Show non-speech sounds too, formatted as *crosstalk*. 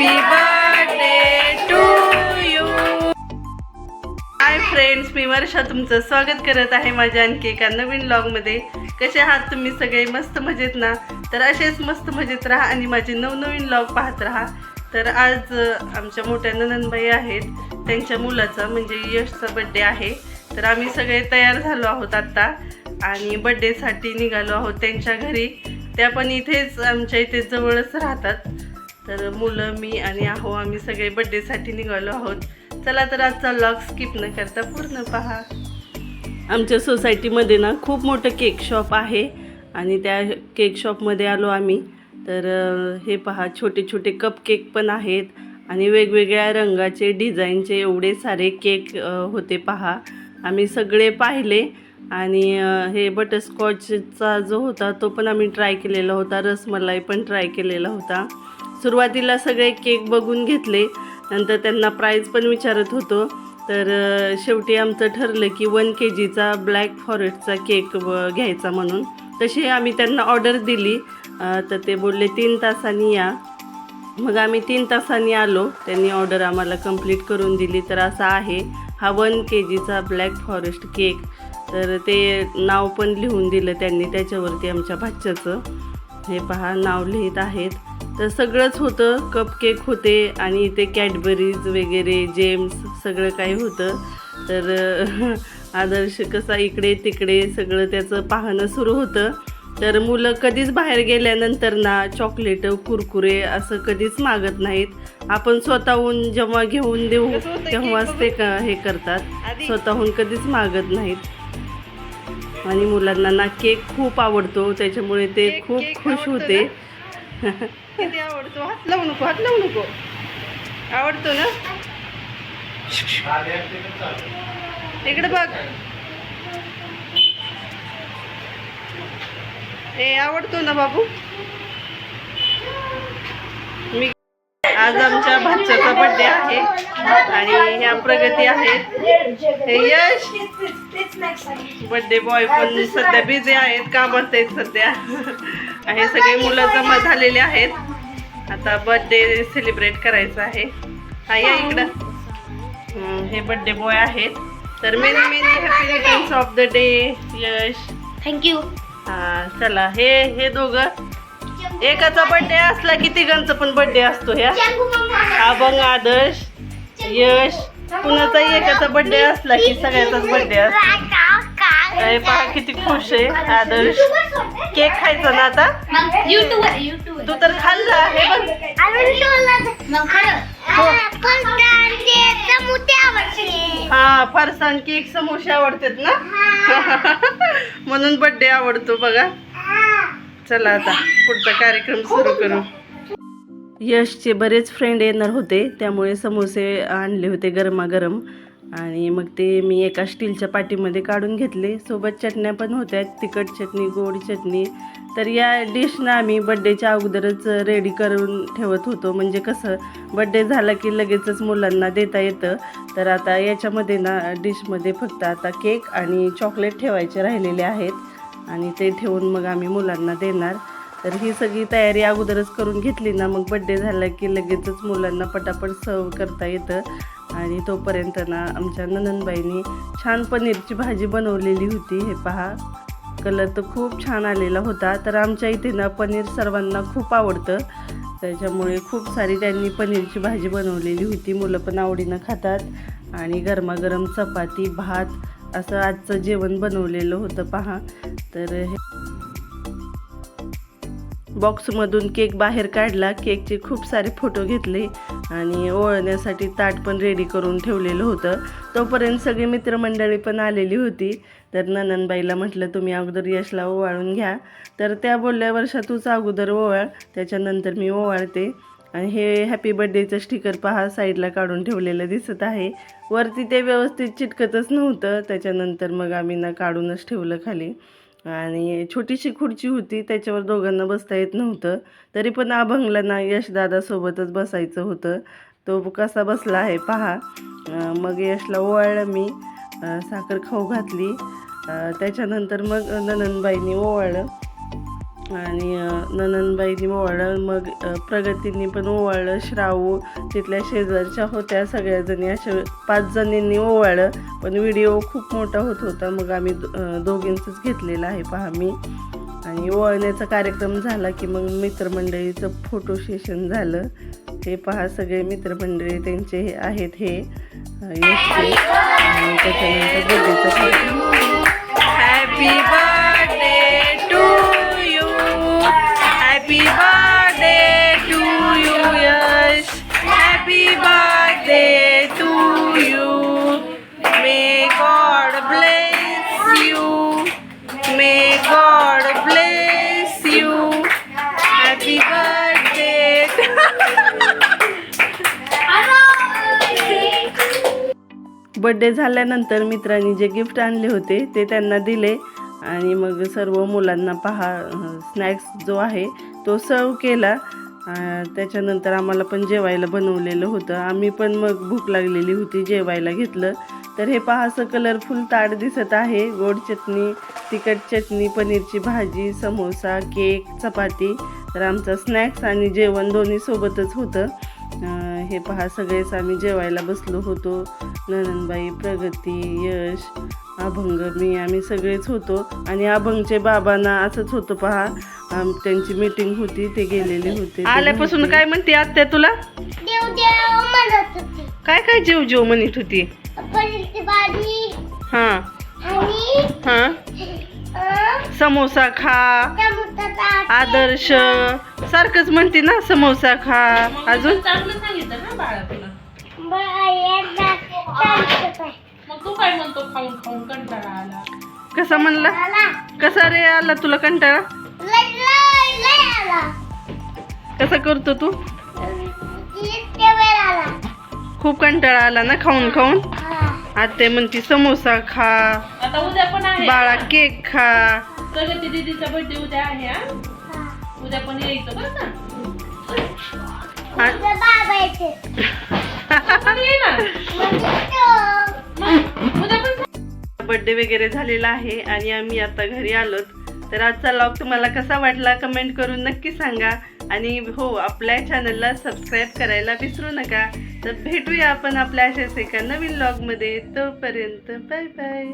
Happy birthday to you hi friends मी वर्षा तुमचं स्वागत करत आहे माझ्या आणखी एका नवीन ब्लॉगमध्ये कसे आहात तुम्ही सगळे? मस्त मजेत ना? तर असेच मस्त मजेत राहा आणि माझे नवनवीन ब्लॉग पाहत राहा. तर आज आमच्या मोठ्या ननंदबाई आहेत. त्यांच्या मुलाचा म्हणजे यशचा बड्डे आहे. तर आम्ही सगळे तयार झालो आहोत आत्ता आणि बड्डेसाठी निघालो आहोत त्यांच्या घरी. त्या पण इथेच आमच्या इथे जवळच राहतात. तर मुलं मी आणि आहो आम्ही सगळे बड्डेसाठी निघालो आहोत. चला तर आजचा लॉक स्किप न करता पूर्ण पहा. आमच्या सोसायटीमध्ये ना खूप मोठं केक शॉप आहे आणि त्या केक शॉपमध्ये आलो आम्ही. तर हे पहा छोटे छोटे कप केक पण आहेत आणि वेगवेगळ्या रंगाचे डिझाईनचे एवढे सारे केक होते पहा. आम्ही सगळे पाहिले आणि हे बटरस्कॉचचा जो होता तो पण आम्ही ट्राय केलेला होता. रसमलाई पण ट्राय केलेला होता. सुरुवातीला सगळे केक बघून घेतले. नंतर त्यांना प्राईज पण विचारत होतो. तर शेवटी आमचं ठरलं की वन के जीचा ब्लॅक फॉरेस्टचा केक व- घ्यायचा म्हणून. तशी आम्ही त्यांना ऑर्डर दिली. तर ते बोलले तीन तासांनी या. मग आम्ही तीन तासांनी आलो. त्यांनी ऑर्डर आम्हाला कंप्लीट करून दिली. तर असा आहे हा वन के जीचा ब्लॅक फॉरेस्ट केक तर ते नाव पण लिहून दिलं त्यांनी त्याच्यावरती आमच्या भाच्याचं. हे पहा नाव लिहित आहेत. तर सगळंच होतं. कप केक होते आणि इथे कॅडबरीज वगैरे जेम्स सगळं काही होतं. तर आदर्श कसा इकडे तिकडे सगळं त्याचं पाहणं सुरू होतं. तर मुलं कधीच बाहेर गेल्यानंतर ना चॉकलेट कुरकुरे असं कधीच मागत नाहीत. आपण स्वतःहून जेव्हा घेऊन देऊ तेव्हाच ते क हे करतात. स्वतःहून कधीच मागत नाहीत. आणि मुलांना ना केक खूप आवडतो. त्याच्यामुळे ते खूप खुश होते. किती आवडतो? हात लावू नको हात लावू नको. आवडतो ना? इकडे बघ. ए आवडतो ना बाबू मी आज आमच्या भाच्याचा बर्थडे आहे आणि ह्या प्रगती आहेत हे यश! बर्थडे बॉय पण सध्या बिझी आहेत कामात आहेत सध्या. हे सगळे मुलं जमा झालेले आहेत. आता बर्थडे सेलिब्रेट करायचा आहे. हा या इकडं. हे बर्थडे बॉय आहेत. तर many many happy returns of the day Yash. Thank you हा चला हे हे दोघं. एकाचा बर्थडे असला की तिघांचा पण बर्थडे असतो ह्या. अभंग आदर्श यश कुणाचा एकाचा बर्थडे असला की सगळ्याचाच बर्थडे असतो. अरे पहा किती खुश आहे आदर्श. केक खायचा ना आता? तू तर खाल्ला हे बघ. मग खरं. पण हा फरसाण केक समोसे आवडतात ना? *laughs* म्हणून बर्थडे आवडतो बघा. चला आता पुढचा कार्यक्रम सुरू करू. यशचे बरेच फ्रेंड येणार होते त्यामुळे समोसे आणले होते गरमागरम. आणि मग ते मी एका स्टीलच्या पाटीमध्ये काढून घेतले. सोबत चटण्या पण होत्या तिखट चटणी गोड चटणी. तर या डिशना आम्ही बड्डेच्या अगोदरच रेडी करून ठेवत होतो. म्हणजे कसं बड्डे झाला की लगेचच मुलांना देता येतं. तर आता याच्यामध्ये ना डिशमध्ये फक्त आता केक आणि चॉकलेट ठेवायचे राहिलेले आहेत. आणि ते ठेवून मग आम्ही मुलांना देणार. तर ही सगळी तयारी अगोदरच करून घेतली ना मग बड्डे झाला की लगेचच मुलांना पटापट सर्व करता येतं. आणि तोपर्यंत ना आमच्या ननंदबाईंनी छान पनीरची भाजी बनवलेली होती हे पहा. कलर तर खूप छान आलेला होता. तर आमच्या इथे ना पनीर सर्वांना खूप आवडतं. त्याच्यामुळे खूप सारी त्यांनी पनीरची भाजी बनवलेली होती. मुलं पण आवडीनं खातात. आणि गरमागरम चपाती भात असं आजचं जेवण बनवलेलं होतं पहा. तर हे बॉक्समधून केक बाहेर काढला. केकचे खूप सारे फोटो घेतले आणि ओळण्यासाठी ताट पण रेडी करून ठेवलेलं होतं. तोपर्यंत सगळी मित्रमंडळी पण आलेली होती. तर नननबाईला म्हटलं तुम्ही अगोदर यशला ओवाळून घ्या. तर त्या बोलल्या वर्षा तूच अगोदर ओवाळ. त्याच्यानंतर मी ओवाळते. आणि हे हॅपी बड्डेचं स्टिकर पहा साईडला काढून ठेवलेलं दिसत आहे. वरती ते व्यवस्थित चिटकतच नव्हतं. त्याच्यानंतर मग आम्ही ना काढूनच ठेवलं खाली. आणि छोटीशी खुर्ची होती त्याच्यावर दोघांना बसता येत नव्हतं. तरी पण अभंगला ना यशदादासोबतच बसायचं होतं. तो कसा बसला आहे पहा. मग यशला ओवाळलं मी. साखर खाऊ घातली. त्याच्यानंतर मग ननंदबाईंनी ओवाळलं. आणि नननबाईनी ननंदबाईंनी ओवाळलं मग प्रगतींनी पण ओवाळलं श्रावू तिथल्या शेजारच्या होत्या सगळ्याजणी अशा पाच जणींनी ओवाळलं पण व्हिडिओ खूप मोठा होत होता. मग आम्ही दोघींचंच घेतलेला आहे पहा मी. आणि ओवाळण्याचा कार्यक्रम झाला की मग मित्रमंडळीचं फोटो सेशन झालं. हे पहा सगळे मित्रमंडळी त्यांचे हे आहेत हे. आणि त्याच्यानंतर happy god bless you happy birthday birthday झाल्यानंतर मित्रांनी जे गिफ्ट आणले होते ते त्यांना दिले. आणि मग सर्व मुलांना पहा स्नॅक्स जो आहे तो सर्व केला. त्याच्यानंतर आम्हाला पण जेवायला बनवलेलं होतं. आम्ही पण मग भूक लागलेली होती जेवायला घेतलं. तर हे पहा असं कलरफुल ताट दिसत आहे. गोड चटणी तिखट चटणी पनीरची भाजी समोसा केक चपाती. तर आमचा स्नॅक्स आणि जेवण दोन्ही सोबतच होतं. हे पहा सगळेच आम्ही जेवायला बसलो होतो. ननंदबाई प्रगती यश अभंग मी आम्ही सगळेच होतो. आणि अभंगचे बाबांना असंच होतं पहा. आम- त्यांची मीटिंग होती ते गेलेले होते. आल्यापासून काय म्हणते आत्या तुला? देव देव म्हणत होती. काय काय जीव जीव म्हणत होती? हा. आणि हा. समोसा खा. आदर्श. सारखंच म्हणते ना समोसा खा. अजून? चांगलं सांगितलं ना बाळा तुला बरं, एकदा चालतं काय. मग तू काय म्हणतो खाऊन खाऊन कंटाळा आला. कसा म्हणला. कसा रे आला तुला कंटाळा? कसा करतो तू? इतक्या वेळ आला. खूप कंटाळा आला ना खाऊन खाऊन? हा. आते म्हणते समोसा खा आता उद्या पण आहे. बाळा केक खा. प्रगती दीदीचा बर्थडे उद्या आहे. उद्या पण यायचं बरं का? बर्थडे वगैरे झालेला आहे आणि आम्ही आता घरी आलोत. तर आजचा लॉग तुम्हाला कसा वाटला कमेंट करून नक्की सांगा. आणि हो आपल्या चॅनलला सबस्क्राईब करायला विसरू नका. तर भेटूया आपण आपल्या अशाच एका नवीन लॉगमध्ये तोपर्यंत बाय बाय